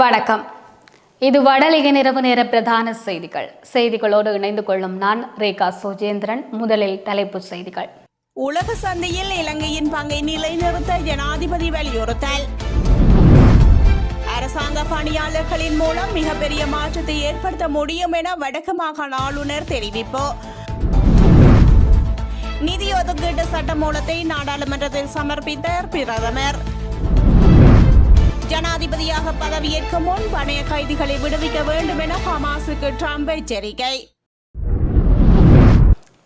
வணக்கம். இது வடலிக நிறவு நேர பிரதான செய்திகள். செய்திகளோடு இணைந்து கொள்ளும் நான் ரேகா சுஜேந்திரன். முதலில் தலைப்புச் செய்திகள். உலக சந்தையில் இலங்கையின் பங்கை நிலைநிறுத்த ஜனாதிபதி வலியுறுத்தல். அரசாங்க பணியாளர்களின் மூலம் மிகப்பெரிய மாற்றத்தை ஏற்படுத்த முடியும் என வடக்கு மாகாண ஆளுநர் தெரிவிப்பு. நிதி ஒதுக்கீட்டு சட்டமூலத்தை நாடாளுமன்றத்தில் சமர்ப்பித்தார் பிரதமர். ஜனாதிபதியாக பதவியேற்க முன் பணைய கைதிகளை விடுவிக்க வேண்டும் என ஹமாஸுக்கு ட்ரம்ப் எச்சரிக்கை.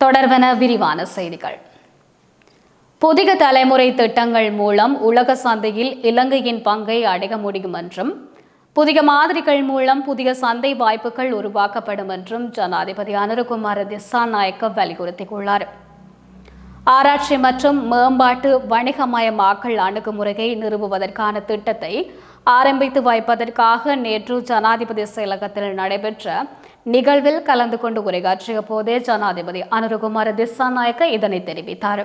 தொடர்வன விரிவான செய்திகள். புதிய தலைமுறை திட்டங்கள் மூலம் உலக சந்தையில் இலங்கையின் பங்கை அடைய முடியும் என்றும் புதிய மாதிரிகள் மூலம் புதிய சந்தை வாய்ப்புகள் உருவாக்கப்படும் என்றும் ஜனாதிபதி அனுரகுமார திசாநாயக்க வலியுறுத்தியுள்ளார். ஆராய்ச்சி மற்றும் மேம்பாட்டு வணிகமயமாக்கல் அணுகுமுறையை நிறுவுவதற்கான திட்டத்தை ஆரம்பித்து வைப்பதற்காக நேற்று ஜனாதிபதி செயலகத்தில் நடைபெற்ற நிகழ்வில் கலந்து கொண்டு உரையாற்றிய போதே ஜனாதிபதி அனுரகுமார திசாநாயக்க இதனை தெரிவித்தார்.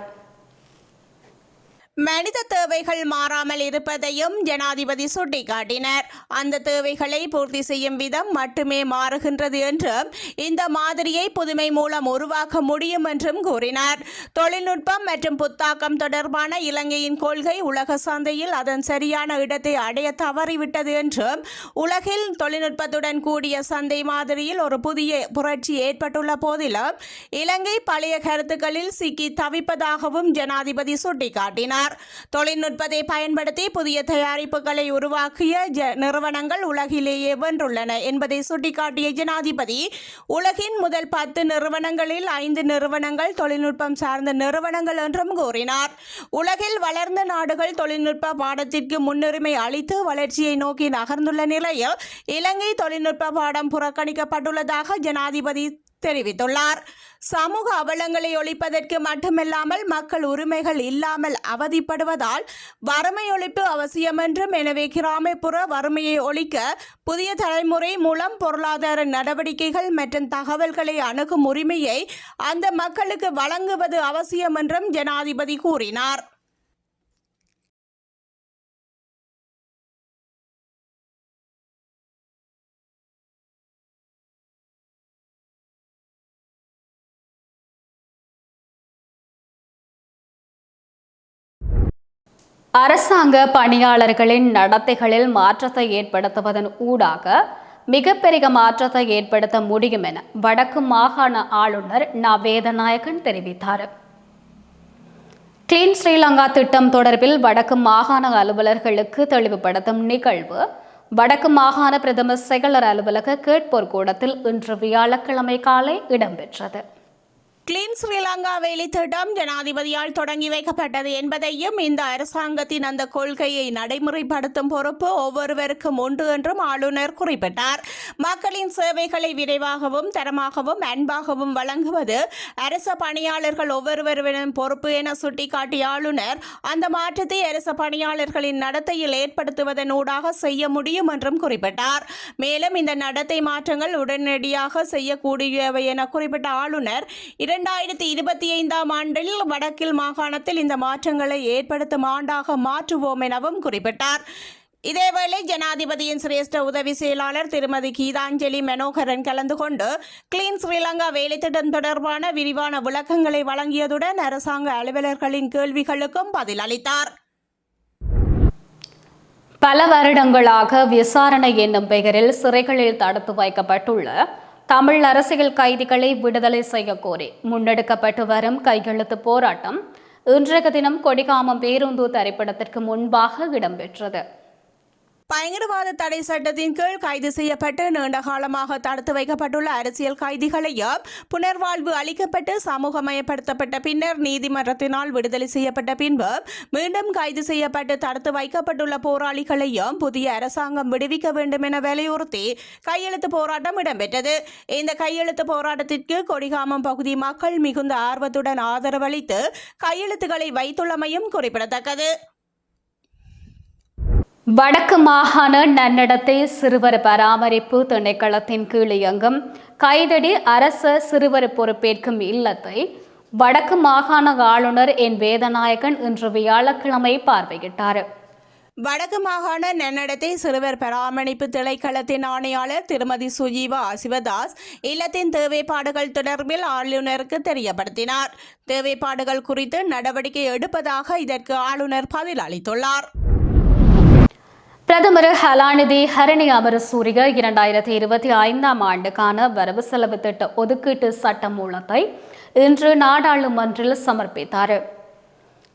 மனித தேவைகள் மாறாமல் இருப்பதையும் ஜனாதிபதி சுட்டிக்காட்டினர். அந்த தேவைகளை பூர்த்தி செய்யும் விதம் மட்டுமே மாறுகின்றது என்றும் இந்த மாதிரியை புதுமை மூலம் உருவாக்க முடியும் என்றும் கூறினார். தொழில்நுட்பம் மற்றும் புத்தாக்கம் தொடர்பான இலங்கையின் கொள்கை உலக சந்தையில் அதன் சரியான இடத்தை அடைய தவறிவிட்டது என்றும் உலகில் தொழில்நுட்பத்துடன் கூடிய சந்தை மாதிரியில் ஒரு புதிய புரட்சி ஏற்பட்டுள்ள போதிலும் இலங்கை பழைய கருத்துக்களில் சிக்கி தவிப்பதாகவும் ஜனாதிபதி சுட்டிக்காட்டினார். தொழில்நுட்பத்தை பயன்படுத்தி புதிய தயாரிப்புகளை உருவாக்கிய ஜ நிறுவனங்கள் உலகிலேயே வென்றுள்ளன என்பதை சுட்டிக்காட்டிய ஜனாதிபதி உலகின் முதல் பத்து நிறுவனங்களில் ஐந்து நிறுவனங்கள் தொழில்நுட்பம் சார்ந்த நிறுவனங்கள் என்றும் கூறினார். உலகில் வளர்ந்த நாடுகள் தொழில்நுட்ப பாடத்திற்கு முன்னுரிமை அளித்து வளர்ச்சியை நோக்கி நகர்ந்துள்ள நிலையில் இலங்கை தொழில்நுட்ப பாடம் புறக்கணிக்கப்பட்டுள்ளதாக ஜனாதிபதி தெரிவித்துள்ளார். சமூக அவலங்களை ஒழிப்பதற்கு மட்டுமில்லாமல் மக்கள் உரிமைகள் இல்லாமல் அவதிப்படுவதால் வறுமை ஒழிப்பு அவசியம் என்றும் எனவே கிராமப்புற வறுமையை ஒழிக்க புதிய தலைமுறை மூலம் பொருளாதார நடவடிக்கைகள் மற்றும் தகவல்களை அணுகும் உரிமையை அந்த மக்களுக்கு வழங்குவது அவசியம் என்றும் ஜனாதிபதி கூறினார். அரசாங்க பணியாளர்களின் நடத்தைகளில் மாற்றத்தை ஏற்படுத்துவதன் ஊடாக மிகப்பெரிய மாற்றத்தை ஏற்படுத்த முடியும் என வடக்கு மாகாண ஆளுநர் ந வேதநாயகன் தெரிவித்தார். கிளீன் ஸ்ரீலங்கா திட்டம் தொடர்பில் வடக்கு மாகாண அலுவலர்களுக்கு தெளிவுபடுத்தும் நிகழ்வு வடக்கு மாகாண பிரதமர் செயலர் அலுவலக கேட்போர் கூடத்தில் இன்று வியாழக்கிழமை காலை இடம்பெற்றது. கிளீன் ஸ்ரீலங்கா வேலை திட்டம் ஜனாதிபதியால் தொடங்கி வைக்கப்பட்டது என்பதையும் இந்த அரசாங்கத்தின் அந்த கொள்கையை நடைமுறைப்படுத்தும் பொறுப்பு ஒவ்வொருவருக்கும் உண்டு என்றும் ஆளுநர் குறிப்பிட்டார். மக்களின் சேவைகளை விரைவாகவும் தரமாகவும் அன்பாகவும் வழங்குவது அரச பணியாளர்கள் ஒவ்வொருவரின் பொறுப்பு என சுட்டிக்காட்டிய ஆளுநர் அந்த மாற்றத்தை அரச பணியாளர்களின் நடத்தையில் ஏற்படுத்துவதன் ஊடாக செய்ய முடியும் என்றும் குறிப்பிட்டார். மேலும் இந்த நடத்தை மாற்றங்கள் உடனடியாக செய்யக்கூடியவை என குறிப்பிட்ட ஆளுநர் இரண்டாயிரத்தி இருபத்தி ஐந்தாம் ஆண்டில் வடக்கில் மாகாணத்தில் இந்த மாற்றங்களை ஏற்படுத்தும் ஆண்டாக மாற்றுவோம் எனவும் குறிப்பிட்டார். இதேவேளை ஜனாதிபதியின் சிரேஷ்ட உதவி செயலாளர் திருமதி கீதாஞ்சலி மனோகரன் கலந்து கொண்டு கிளீன் ஸ்ரீலங்கா வேலைத்திட்டம் தொடர்பான விரிவான விளக்கங்களை வழங்கியதுடன் அரசாங்க அலுவலர்களின் கேள்விகளுக்கும் பதிலளித்தார். பல வருடங்களாக விசாரணை என்னும் பெயரில் சிறைகளில் தடுத்து வைக்கப்பட்டுள்ள தமிழ் அரசியல் கைதிகளை விடுதலை செய்ய கோரி முன்னெடுக்கப்பட்டு வரும் கையெழுத்து போராட்டம் இன்றைய தினம் கொடிகாமம் பேருந்து திரைப்படத்திற்கு முன்பாக இடம்பெற்றது. பயங்கரவாத தடை சட்டத்தின் கீழ் கைது செய்யப்பட்டு நீண்ட காலமாக தடுத்து வைக்கப்பட்டுள்ள அரசியல் கைதிகளையும் புனர்வாழ்வு அளிக்கப்பட்டு சமூகமயப்படுத்தப்பட்ட பின்னர் நீதிமன்றத்தினால் விடுதலை செய்யப்பட்ட பின்பு மீண்டும் கைது செய்யப்பட்டு தடுத்து வைக்கப்பட்டுள்ள போராளிகளையும் புதிய அரசாங்கம் விடுவிக்க வேண்டும் என வலியுறுத்தி கையெழுத்து போராட்டம் இடம்பெற்றது. இந்த கையெழுத்து போராட்டத்திற்கு கொடிகாமம் பகுதி மக்கள் மிகுந்த ஆர்வத்துடன் ஆதரவளித்து கையெழுத்துக்களை வைத்துள்ளமையும் குறிப்பிடத்தக்கது. வடக்கு மாகாண நன்னடத்தை சிறுவர் பராமரிப்பு திணைக்களத்தின் கீழ் இயங்கும் கைதடி அரச சிறுவர் பொறுப்பேற்கும் இல்லத்தை வடக்கு மாகாண ஆளுநர் என் வேதநாயகன் இன்று வியாழக்கிழமை பார்வையிட்டார். வடக்கு மாகாண நன்னடத்தை சிறுவர் பராமரிப்பு திணைக்களத்தின் ஆணையாளர் திருமதி சுஜீவா சிவதாஸ் இல்லத்தின் தேவைப்பாடுகள் தொடர்பில் ஆளுநருக்கு தெரியப்படுத்தினார். தேவைப்பாடுகள் குறித்து நடவடிக்கை எடுப்பதாக இதற்கு ஆளுநர் பதில் அளித்துள்ளார். பிரதமர் ஹலாநிதி ஹரணி அமரசூரிய இரண்டாயிரத்தி இருபத்தி ஐந்தாம் ஆண்டுக்கான வரவு செலவு திட்ட ஒதுக்கீட்டு சட்ட மூலத்தை இன்று நாடாளுமன்றில் சமர்ப்பித்தார்.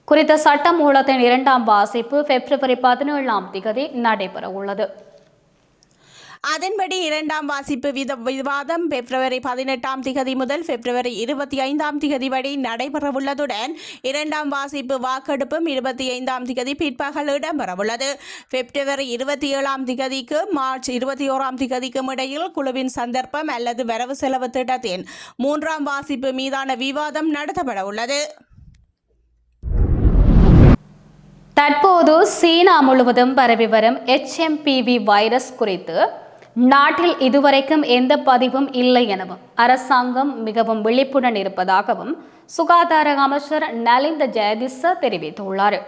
குறித்த சட்ட மூலத்தின் இரண்டாம் வாசிப்பு பிப்ரவரி பதினேழாம் திகதி நடைபெற உள்ளது அதன்படி இரண்டாம் வாசிப்பு வித விவாதம் பிப்ரவரி பதினெட்டாம் திகதி முதல் பிப்ரவரி இருபத்தி ஐந்தாம் திகதி வரை நடைபெறவுள்ளதுடன் இரண்டாம் வாசிப்பு வாக்கெடுப்பும் இருபத்தி ஐந்தாம் திகதி பிற்பகல் இடம்பெறவுள்ளது. பிப்ரவரி இருபத்தி ஏழாம் திகதிக்கு மார்ச் இருபத்தி ஓராம் திகதிக்கும் இடையில் குழுவின் சந்தர்ப்பம் அல்லது வரவு செலவு திட்டத்தின் மூன்றாம் வாசிப்பு மீதான விவாதம் நடத்தப்பட உள்ளது தற்போது சீனா முழுவதும் பரவி வரும் எச்எம்பிவி வைரஸ் குறித்து நாட்டில் இதுவரைக்கும் எந்த பதிவும் இல்லை எனவும் அரசாங்கம் மிகவும் விழிப்புடன் இருப்பதாகவும் சுகாதார அமைச்சர் நலிந்த ஜெயதிச தெரிவித்துள்ளார்.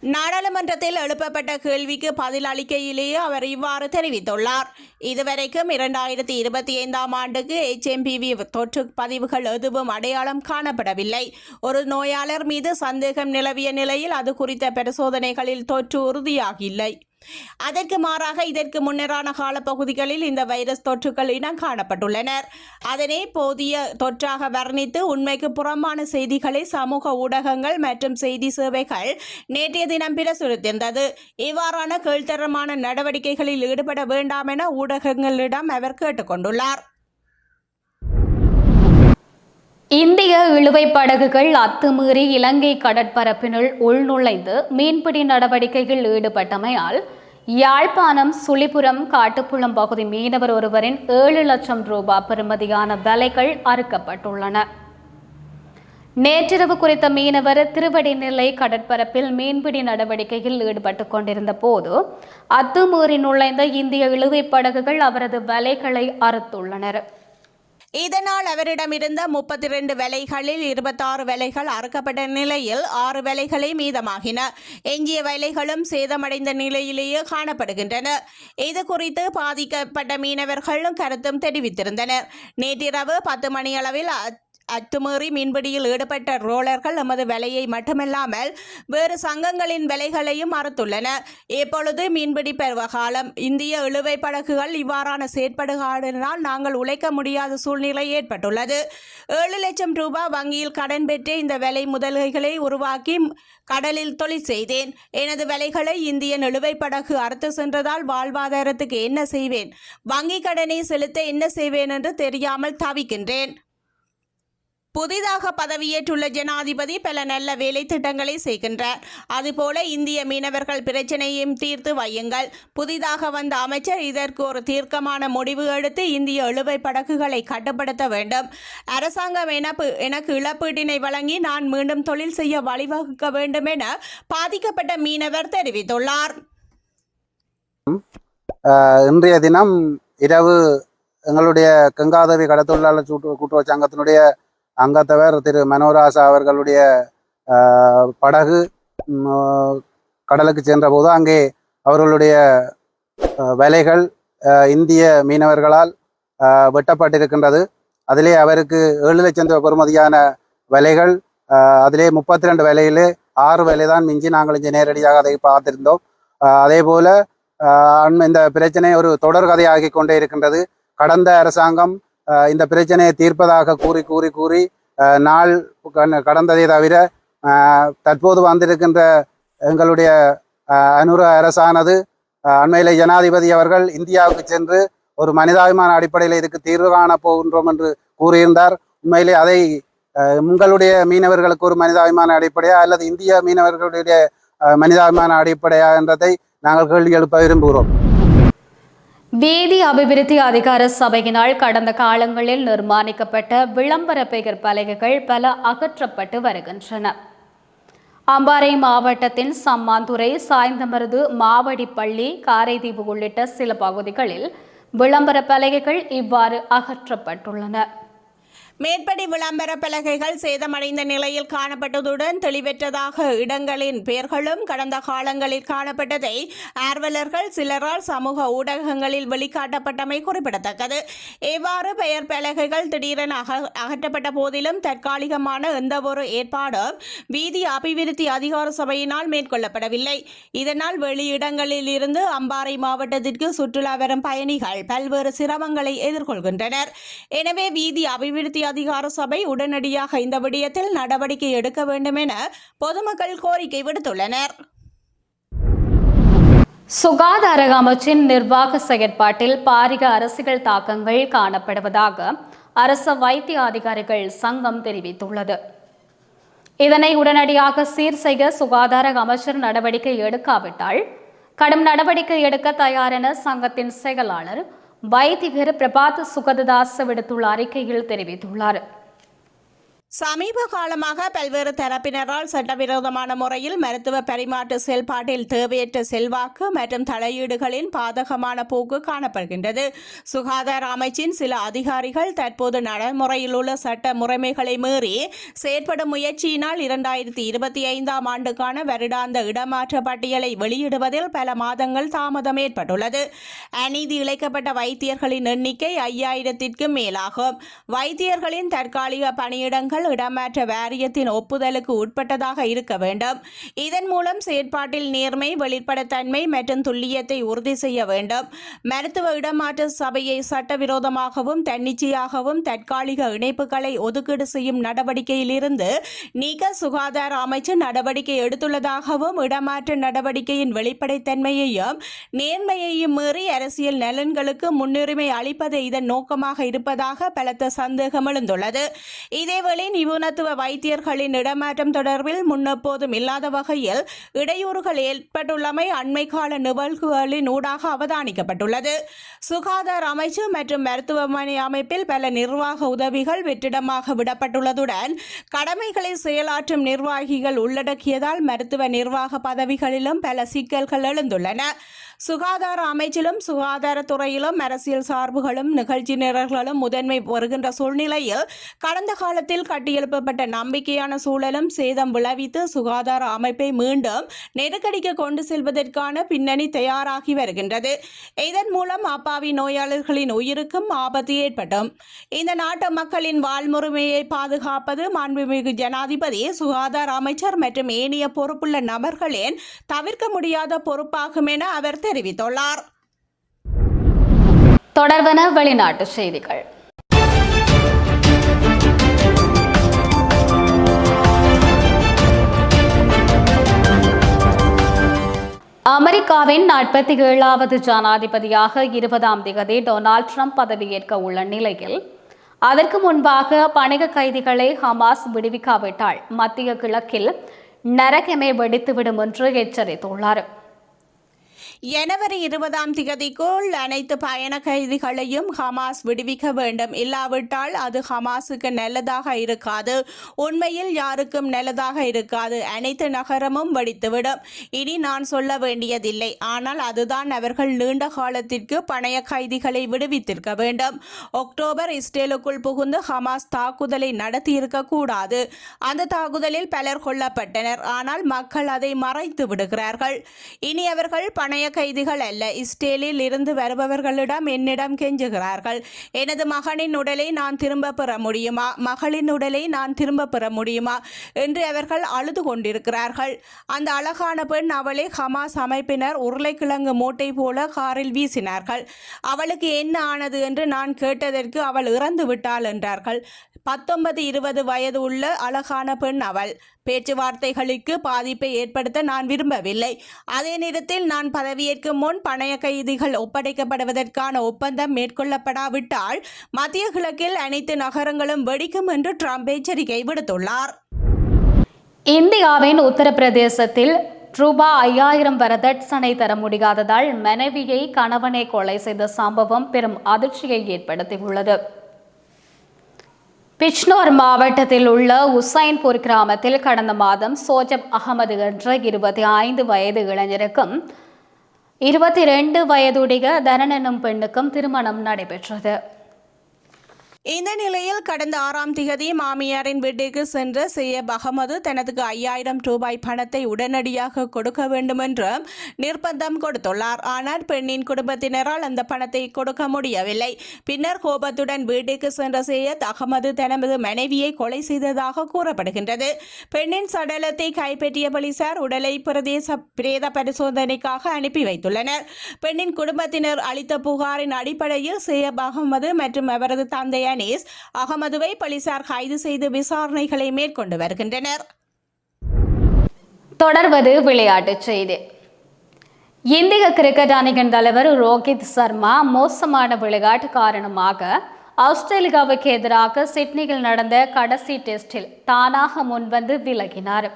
நாடாளுமன்றத்தில் எழுப்பப்பட்ட கேள்விக்கு பதில் அளிக்கையிலேயே அவர் இவ்வாறு தெரிவித்துள்ளார். இதுவரைக்கும் இரண்டாயிரத்தி இருபத்தி ஐந்தாம் ஆண்டுக்கு எச்எம்பிவி தொற்று பதிவுகள் எதுவும் அடையாளம் காணப்படவில்லை. ஒரு நோயாளர் மீது சந்தேகம் நிலவிய நிலையில் அது குறித்த பரிசோதனைகளில் தொற்று உறுதியாகில்லை அதற்கு மாறாக இதற்கு முன்னரான காலப்பகுதிகளில் இந்த வைரஸ் தொற்றுகள் இனம் காணப்பட்டுள்ளனர். அதனை போதிய தொற்றாக வர்ணித்து உண்மைக்கு புறம்பான செய்திகளை சமூக ஊடகங்கள் மற்றும் செய்தி சேவைகள் நேற்றைய தினம் பிரசுரித்திருந்தது இவ்வாறான கீழ்த்தரமான நடவடிக்கைகளில் ஈடுபட வேண்டாம் என ஊடகங்களிடம் அவர் கேட்டுக்கொண்டுள்ளார். இந்திய இழுவை படகுகள் அத்துமீறி இலங்கை கடற்பரப்பினுள் உள்நுழைந்து மீன்பிடி நடவடிக்கையில் ஈடுபட்டமையால் யாழ்ப்பாணம் சுழிபுரம் காட்டுப்புளம் பகுதி மீனவர் ஒருவரின் ஏழு லட்சம் ரூபாய் பெறுமதியான விலைகள் அறுக்கப்பட்டுள்ளன. நேற்றிரவு குறித்த மீனவர் திருவடிநிலை கடற்பரப்பில் மீன்பிடி நடவடிக்கையில் ஈடுபட்டுக் கொண்டிருந்த போது அத்துமீறி நுழைந்த இந்திய இழுவை படகுகள் அவரது வலைகளை அறுத்துள்ளனர். இதனால் அவரிடமிருந்த முப்பத்தி ரெண்டு விலைகளில் இருபத்தாறு விலைகள் அறுக்கப்பட்ட நிலையில் ஆறு வேலைகளே மீதமாகின. எஞ்சிய விலைகளும் சேதமடைந்த நிலையிலேயே காணப்படுகின்றன. இது குறித்து பாதிக்கப்பட்ட மீனவர்களும் கருத்தும் தெரிவித்திருந்தனர். நேற்றிரவு பத்து மணியளவில் அ- அத்துமீறி மீன்பிடியில் ஈடுபட்ட ரோலர்கள் எமது விலையை மட்டுமல்லாமல் வேறு சங்கங்களின் விலைகளையும் மறுத்துள்ளன இப்பொழுது மீன்பிடி பருவகாலம். இந்திய இழுவை படகுகள் இவ்வாறான செயற்படுகாடினால் நாங்கள் உழைக்க முடியாத சூழ்நிலை ஏற்பட்டுள்ளது. ஏழு லட்சம் ரூபாய் வங்கியில் கடன் பெற்று இந்த விலை முதல்களை உருவாக்கி கடலில் தொழில் செய்தேன். எனது விலைகளை இந்தியன் நிலுவை படகு அறுத்து சென்றதால் வாழ்வாதாரத்துக்கு என்ன செய்வேன்? வங்கி கடனை செலுத்த என்ன செய்வேன் என்று தெரியாமல் தவிக்கின்றேன். புதிதாக பதவியேற்றுள்ள ஜனாதிபதி பல நல்ல வேலை திட்டங்களை செய்கின்றார். அதுபோல இந்திய மீனவர்கள் பிரச்சனையும் தீர்த்து வையுங்கள். புதிதாக வந்த அமைச்சர் இதற்கு ஒரு தீர்க்கமான முடிவு எடுத்து இந்திய இழுவை படகுகளை கட்டுப்படுத்த வேண்டும். அரசாங்கம் எனப்பு எனக்கு இழப்பீட்டினை வழங்கி நான் மீண்டும் தொழில் செய்ய வழிவகுக்க வேண்டும் என பாதிக்கப்பட்ட மீனவர் தெரிவித்துள்ளார். இன்றைய தினம் இரவு எங்களுடைய கங்காதவி கடத்தொழிலாளர் கூட்டு கூட்டுறவு சங்கத்தினுடைய அங்கத்தவர் திரு மனோராசா அவர்களுடைய படகு கடலுக்கு சென்றபோது அங்கே அவர்களுடைய ஆஹ் வலைகள் இந்திய மீனவர்களால் வெட்டப்பட்டிருக்கின்றது. அதிலே அவருக்கு ஏழு லட்சம் ரூபாய் பெறுமதியான விலைகள் அதிலே முப்பத்தி ரெண்டு விலையிலே ஆறு விலை தான் மிஞ்சி நாங்கள் இங்கே நேரடியாக அதை பார்த்திருந்தோம். அதே போல இந்த பிரச்சனை ஒரு தொடர் கதையாகி கொண்டே இருக்கின்றது. கடந்த அரசாங்கம் இந்த பிரச்சனையை தீர்ப்பதாக கூறி கூறி கூறி நாள் கடந்ததை தவிர ஆஹ் தற்போது வந்திருக்கின்ற எங்களுடைய அனுர அரசானது ஆஹ் ஜனாதிபதி அவர்கள் இந்தியாவுக்கு சென்று ஒரு மனிதாபிமான அடிப்படையில் இதுக்கு தீர்வு காண போகின்றோம் என்று கூறியிருந்தார். உண்மையிலே அதை ஆஹ் உங்களுடைய மீனவர்களுக்கு ஒரு மனிதாபிமான அடிப்படையா அல்லது இந்திய மீனவர்களுடைய மனிதாபிமான அடிப்படையா என்றதை நாங்கள் கேள்வி எழுப்ப விரும்புகிறோம். வீதி அபிவிருத்தி அதிகார சபையினால் கடந்த காலங்களில் நிர்மாணிக்கப்பட்ட விளம்பர பெயர் பலகைகள் பல அகற்றப்பட்டு வருகின்றன. அம்பாறை மாவட்டத்தின் சம்மாந்துறை சாய்ந்தமருது மாவடிப்பள்ளி காரைதீவு உள்ளிட்ட சில பகுதிகளில் விளம்பர பலகைகள் இவ்வாறு அகற்றப்பட்டுள்ளன. மேற்படி விளம்பர பலகைகள் சேதமடைந்த நிலையில் காணப்பட்டதுடன் தெளிவற்றதாக இடங்களின் பெயர்களும் கடந்த காலங்களில் காணப்பட்டதை ஆர்வலர்கள் சிலரால் சமூக ஊடகங்களில் வெளிக்காட்டப்பட்டமை குறிப்பிடத்தக்கது. இவ்வாறு பெயர் பலகைகள் திடீரென அக அகற்றப்பட்ட போதிலும் தற்காலிகமான எந்தவொரு ஏற்பாடும் வீதி அபிவிருத்தி அதிகார சபையினால் மேற்கொள்ளப்படவில்லை. இதனால் வெளியிடங்களில் இருந்து அம்பாறை மாவட்டத்திற்கு சுற்றுலா வரும் பயணிகள் பல்வேறு சிரமங்களை எதிர்கொள்கின்றனர். எனவே வீதி அபிவிருத்தி அதிகார சபை உடனடியாக இந்த விடயத்தில் நடவடிக்கை எடுக்க வேண்டும் என பொதுமக்கள் கோரிக்கை விடுத்துள்ளனர். சுகாதார அமைச்சின் நிர்வாக செயற்பாட்டில் பாரிய அரசியல் தாக்கங்கள் காணப்படுவதாக அரச வைத்திய அதிகாரிகள் சங்கம் தெரிவித்துள்ளது. இதனை உடனடியாக சீர் செய்ய சுகாதார அமைச்சர் நடவடிக்கை எடுக்காவிட்டால் கடும் நடவடிக்கை எடுக்க தயார் என சங்கத்தின் செயலாளர் வைத்திகர் பிரபாத் சுகததாஸ் விடுத்துள்ள அறிக்கையில் தெரிவித்துள்ளார். சமீப காலமாக பல்வேறு தரப்பினரால் சட்டவிரோதமான முறையில் மருத்துவ பரிமாற்ற செயல்பாட்டில் தேவையற்ற செல்வாக்கு மற்றும் தலையீடுகளின் பாதகமான போக்கு காணப்படுகின்றது. சுகாதார அமைச்சின் சில அதிகாரிகள் தற்போது நடைமுறையில் உள்ள சட்ட முறைமைகளை மீறி செயற்படும் முயற்சியினால் இரண்டாயிரத்தி இருபத்தி ஐந்தாம் ஆண்டுக்கான வருடாந்த இடமாற்ற பட்டியலை வெளியிடுவதில் பல மாதங்கள் தாமதம் ஏற்பட்டுள்ளது. அநீதி இழைக்கப்பட்ட வைத்தியர்களின் எண்ணிக்கை ஐயாயிரத்திற்கும் மேலாகும். வைத்தியர்களின் தற்காலிக பணியிடங்கள் இடமாற்ற வாரியத்தின் ஒப்புதலுக்கு உட்பட்டதாக இருக்க வேண்டும். இதன் மூலம் செயற்பாட்டில் நேர்மை வெளிப்படைத்தன்மை மற்றும் துல்லியத்தை உறுதி செய்ய வேண்டும். மருத்துவ இடமாற்ற சபையை சட்டவிரோதமாகவும் தன்னிச்சையாகவும் தற்காலிக இணைப்புகளை ஒதுக்கீடு செய்யும் நடவடிக்கையிலிருந்து நீக்க சுகாதார அமைச்சு நடவடிக்கை எடுத்துள்ளதாகவும் இடமாற்ற நடவடிக்கையின் வெளிப்படைத்தன்மையையும் நேர்மையையும் மீறி அரசியல் நலன்களுக்கு முன்னுரிமை அளிப்பது இதன் நோக்கமாக இருப்பதாக பலத்த சந்தேகம் எழுந்துள்ளது. இதேவேளை நிபுணத்துவ வைத்தியர்களின் இடமாற்றம் தொடர்பில் முன்னெப்போதும் இல்லாத வகையில் இடையூறுகள் ஏற்பட்டுள்ளமை அண்மை கால நிகழ்வுகளின் ஊடாக அவதானிக்கப்பட்டுள்ளது. சுகாதார அமைச்சு மற்றும் மருத்துவமனை அமைப்பில் பல நிர்வாக உதவிகள் வெற்றிடமாக விடப்பட்டுள்ளதுடன் கடமைகளை செயலாற்றும் நிர்வாகிகள் உள்ளடக்கியதால் மருத்துவ நிர்வாக பதவிகளிலும் பல சிக்கல்கள் எழுந்துள்ளன. சுகாதார அமைச்சிலும் சுகாதாரத்துறையிலும் அரசியல் சார்புகளும் நிகழ்ச்சி நிரல்களும் முதன்மை வருகின்ற சூழ்நிலையில் கடந்த காலத்தில் கட்டியெழுப்பப்பட்ட நம்பிக்கையான சூழலும் சேதம் விளைவித்து சுகாதார அமைப்பை மீண்டும் நெருக்கடிக்கு கொண்டு செல்வதற்கான பின்னணி தயாராகி வருகின்றது. இதன் மூலம் அப்பாவி நோயாளர்களின் உயிருக்கும் ஆபத்து ஏற்பட்டும் இந்த நாட்டு மக்களின் வாழ்முறைமையை பாதுகாப்பது மாண்புமிகு ஜனாதிபதி சுகாதார அமைச்சர் மற்றும் ஏனைய பொறுப்புள்ள நபர்களின் தவிர்க்க முடியாத பொறுப்பாகும் என அவர் தெரிவித்துள்ளார். தொடர்வன வெளிநாட்டு செய்திகள். அமெரிக்காவின் நாற்பத்தி ஏழாவது ஜனாதிபதியாக இருபதாம் திகதி டொனால்ட் ட்ரம்ப் பதவியேற்க உள்ள நிலையில் அதற்கு முன்பாக பணிக கைதிகளை ஹமாஸ் விடுவிக்காவிட்டால் மத்திய கிழக்கில் நரகமே வெடித்துவிடும் என்று எச்சரித்துள்ளார். ஜனவரி இருபதாம் திகதிக்குள் அனைத்து பயண கைதிகளையும் ஹமாஸ் விடுவிக்க வேண்டும். இல்லாவிட்டால் அது ஹமாஸுக்கு நல்லதாக இருக்காது. உண்மையில் யாருக்கும் நல்லதாக இருக்காது. அனைத்து நகரமும் வெடித்துவிடும். இனி நான் சொல்ல வேண்டியதில்லை. ஆனால் அதுதான் அவர்கள் நீண்ட காலத்திற்கு பணைய கைதிகளை விடுவித்திருக்க வேண்டும். அக்டோபர் இஸ்ரேலுக்குள் புகுந்து ஹமாஸ் தாக்குதலை நடத்தியிருக்க கூடாது. அந்த தாக்குதலில் பலர் கொல்லப்பட்டனர். ஆனால் மக்கள் அதை மறைத்து விடுகிறார்கள். இனி அவர்கள் பணைய கைதிகள் அல்ல. இஸ்ரேலில் இருந்து வருபவர்களிடம் என்னிடம் கெஞ்சுகிறார்கள். எனது மகனின் உடலை நான் திரும்ப பெற முடியுமா? மகளின் உடலை நான் திரும்ப பெற முடியுமா? என்று அவர்கள் அழுது கொண்டிருக்கிறார்கள். அந்த அழகான பெண் அவளை ஹமாஸ் அமைப்பினர் உருளைக்கிழங்கு மூட்டை போல காரில் வீசினார்கள். அவளுக்கு என்ன ஆனது என்று நான் கேட்டதற்கு அவள் இறந்து விட்டாள் என்றார்கள். பத்தொன்பது இருபது வயது உள்ள அழகான பெண் அவள். பேச்சுவார்த்தைகளுக்கு பாதிப்பை ஏற்படுத்த நான் விரும்பவில்லை. அதே நேரத்தில் நான் பதவியேற்கும் முன் பணைய கைதிகள் ஒப்படைக்கப்படுவதற்கான ஒப்பந்தம் மேற்கொள்ளப்படாவிட்டால் மத்திய கிழக்கில் அனைத்து நகரங்களும் வெடிக்கும் என்று ட்ரம்ப் எச்சரிக்கை விடுத்துள்ளார். இந்தியாவின் உத்தரப்பிரதேசத்தில் ரூபாய் ஐயாயிரம் வரதட்சணை தர முடியாததால் மனைவியை கணவனை கொலை செய்த சம்பவம் பெரும் அதிர்ச்சியை ஏற்படுத்தியுள்ளது. பிச்னோர் மாவட்டத்தில் உள்ள உசைன்பூர் கிராமத்தில் கடந்த மாதம் சோஜப் அகமது என்ற இருபத்தி ஐந்து வயது இளைஞருக்கும் இருபத்தி ரெண்டு வயதுடைய தரன் பெண்ணுக்கும் திருமணம் நடைபெற்றது. இந்த நிலையில் கடந்த ஆறாம் திகதி மாமியாரின் வீட்டுக்கு சென்ற செய்யப் அகமது தனது ஐயாயிரம் ரூபாய் பணத்தை உடனடியாக கொடுக்க வேண்டும் என்று நிர்பந்தம் கொடுத்துள்ளார். ஆனால் பெண்ணின் குடும்பத்தினரால் அந்த பணத்தை கொடுக்க முடியவில்லை. பின்னர் கோபத்துடன் வீட்டுக்கு சென்ற செய்யத் அகமது தனது மனைவியை கொலை செய்ததாக கூறப்படுகின்றது. பெண்ணின் சடலத்தை கைப்பற்றிய போலீசார் உடலை பிரதேச பிரேத பரிசோதனைக்காக அனுப்பி வைத்துள்ளனர். பெண்ணின் குடும்பத்தினர் அளித்த புகாரின் அடிப்படையில் செய்யப் அகமது மற்றும் அவரது தந்தை கணேஷ் அகமதுவை போலீசார் கைது செய்து விசாரணைகளை மேற்கொண்டு வருகின்றனர். தொடர்வது விளையாட்டுச் செய்தி. இந்திய கிரிக்கெட் அணியின் தலைவர் ரோஹித் சர்மா மோசமான விளையாட்டு காரணமாக ஆஸ்திரேலியாவுக்கு எதிராக சிட்னியில் நடந்த கடைசி டெஸ்டில் தானாக முன்வந்து விலகினார்.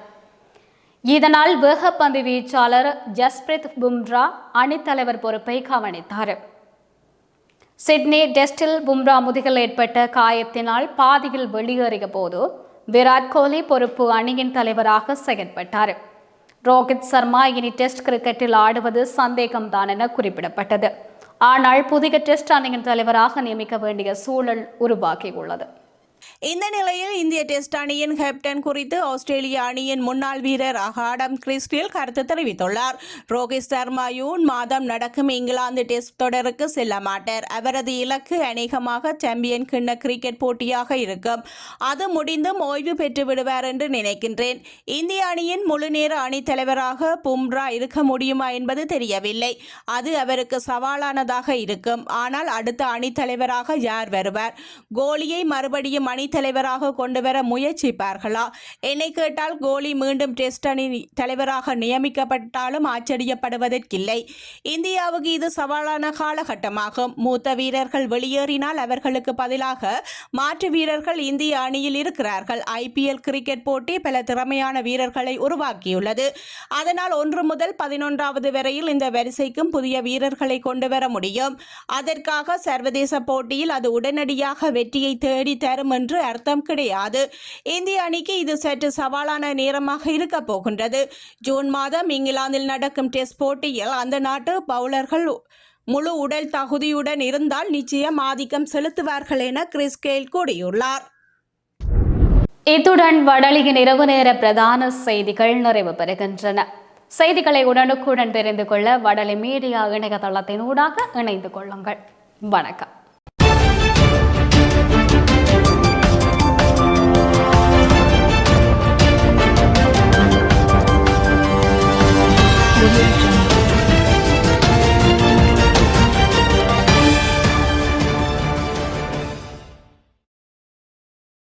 இதனால் வேகப்பந்து வீச்சாளர் ஜஸ்பிரித் பும்ரா அணித்தலைவர் பொறுப்பை கவனித்தார். சிட்னி டெஸ்டில் பும்ரா முதுகில் ஏற்பட்ட காயத்தினால் பாதியில் வெளியேறிய போது விராட் கோலி பொறுப்பு அணியின் தலைவராக செயற்பட்டார். ரோஹித் சர்மா இனி டெஸ்ட் கிரிக்கெட்டில் ஆடுவது சந்தேகம்தான் என குறிப்பிடப்பட்டது. ஆனால் புதிய டெஸ்ட் அணியின் தலைவராக நியமிக்க வேண்டிய சூழல் உருவாகியுள்ளது. இந்த நிலையில் இந்திய டெஸ்ட் அணியின் கேப்டன் குறித்து ஆஸ்திரேலிய அணியின் முன்னாள் வீரர் அகாடம் கிறிஸ்டில் கருத்து தெரிவித்துள்ளார். ரோஹித் சர்மா ஜூன் மாதம் நடக்கும் இங்கிலாந்து டெஸ்ட் தொடருக்கு செல்ல மாட்டார். அவரது இலக்கு அநேகமாக சாம்பியன் கிண்ண கிரிக்கெட் போட்டியாக இருக்கும். அது முடிந்தும் ஓய்வு பெற்று விடுவார் என்று நினைக்கின்றேன். இந்திய அணியின் முழுநேர அணித் தலைவராக பும்ரா இருக்க முடியுமா என்பது தெரியவில்லை. அது அவருக்கு சவாலானதாக இருக்கும். ஆனால் அடுத்த அணித் தலைவராக யார் வருவார்? கோலியை மறுபடியும் அணித் தலைவராக கொண்டு வர முயற்சிப்பார்களா? என்னை கேட்டால் கோலி மீண்டும் டெஸ்ட் அணி தலைவராக நியமிக்கப்பட்டாலும் ஆச்சரியப்படுவதற்கில்லை. இந்தியாவுக்கு இது சவாலான காலகட்டமாகும். மூத்த வீரர்கள் வெளியேறினால் அவர்களுக்கு பதிலாக மாற்று வீரர்கள் இந்திய அணியில் இருக்கிறார்கள். ஐபிஎல் கிரிக்கெட் போட்டி பல திறமையான வீரர்களை உருவாக்கியுள்ளது. அதனால் ஒன்று முதல் பதினொன்றாவது வரையில் இந்த வரிசைக்கும் புதிய வீரர்களை கொண்டு வர முடியும். அதற்காக சர்வதேச போட்டியில் அது உடனடியாக வெற்றியை தேடி தரும் என்று அர்த்தம் கிடையாது. இந்திய அணிக்கு இது சற்று சவாலான நேரமாக இருக்க போகின்றது. ஜூன் மாதம் இங்கிலாந்தில் நடக்கும் டெஸ்ட் போட்டியில் அந்த நாட்டு பவுலர்கள் முழு உடல் தகுதியுடன் இருந்தால் நிச்சயம் ஆதிக்கம் செலுத்துவார்கள் என கிறிஸ் கெயில் கூறியுள்ளார். இத்துடன் வடலியின் இரவு நேர பிரதான செய்திகள் நிறைவு பெறுகின்றன. செய்திகளை உடனுக்குடன் தெரிந்து கொள்ள வடலி மீடியா இணையதளத்தினூடாக இணைந்து கொள்ளுங்கள். வணக்கம்.